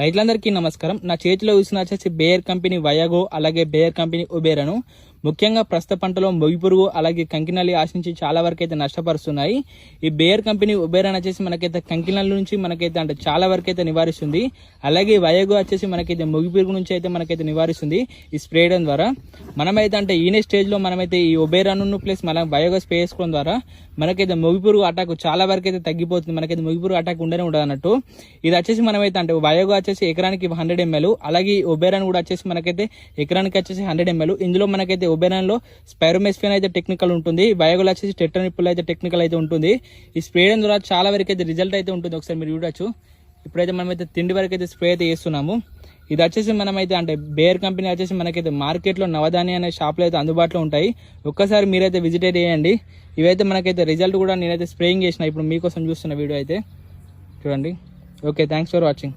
రైతులందరికీ నమస్కారం. నా చేతిలో చూసిన వచ్చేసి బేయర్ కంపెనీ వయాగో అలాగే బేయర్ కంపెనీ ఉబేరను ముఖ్యంగా ప్రస్తుత పంటలో మొగి పురుగు అలాగే కంకినల్లి ఆశించి చాలా వరకు అయితే నష్టపరుస్తున్నాయి. ఈ బేయర్ కంపెనీ ఉబేర్ అని వచ్చేసి మనకైతే కంకినల్లి నుంచి మనకైతే అంటే చాలా వరకు అయితే నివారిస్తుంది. అలాగే వయాగో వచ్చేసి మనకైతే మొగి పురుగు నుంచి అయితే మనకైతే నివారిస్తుంది ఈ స్ప్రే చేయడం ద్వారా. మనమైతే అంటే ఈనే స్టేజ్లో మనమైతే ఈ ఉబేరాను ప్లస్ మన వయోగో స్ప్రే చేసుకోవడం ద్వారా మనకైతే మొగి పురుగు అటాక్ చాలా వరకు అయితే తగ్గిపోతుంది. మనకైతే మొగి పురుగు అటాక్ ఉండనే ఉండదు అన్నట్టు. ఇది వచ్చేసి మనమైతే అంటే వయోగా వచ్చేసి ఎకరానికి హండ్రెడ్ ఎంఎల్ అలాగే ఒబేరాన్ కూడా వచ్చేసి మనకైతే ఎకరానికి వచ్చేసి హండ్రెడ్ ఎంఎల్. ఇందులో మనకైతే ఒబేరాన్లో స్పైరోమెస్ఫిన్ అయితే టెక్నికల్ ఉంటుంది వయోగోలో వచ్చేసి టెట్రనిప్పుల్ అయితే టెక్నికల్ అయితే ఉంటుంది. ఈ స్ప్రేయడం ద్వారా చాలా వరకు అయితే రిజల్ట్ అయితే ఉంటుంది ఒకసారి మీరు చూడొచ్చు. ఇప్పుడైతే మనమైతే తిండి వరకు అయితే స్ప్రే అయితే చేస్తున్నాము. ఇది వచ్చేసి మనమైతే అంటే బేర్ కంపెనీ వచ్చేసి మనకైతే మార్కెట్లో నవధాని అనే షాప్లో అయితే అందుబాటులో ఉంటాయి. ఒక్కసారి మీరైతే విజిట్ చేయండి. ఇవైతే మనకైతే రిజల్ట్ కూడా నేనైతే స్ప్రేయింగ్ చేసిన ఇప్పుడు మీకోసం చూస్తున్న వీడియో అయితే. చూడండి. Okay thanks for watching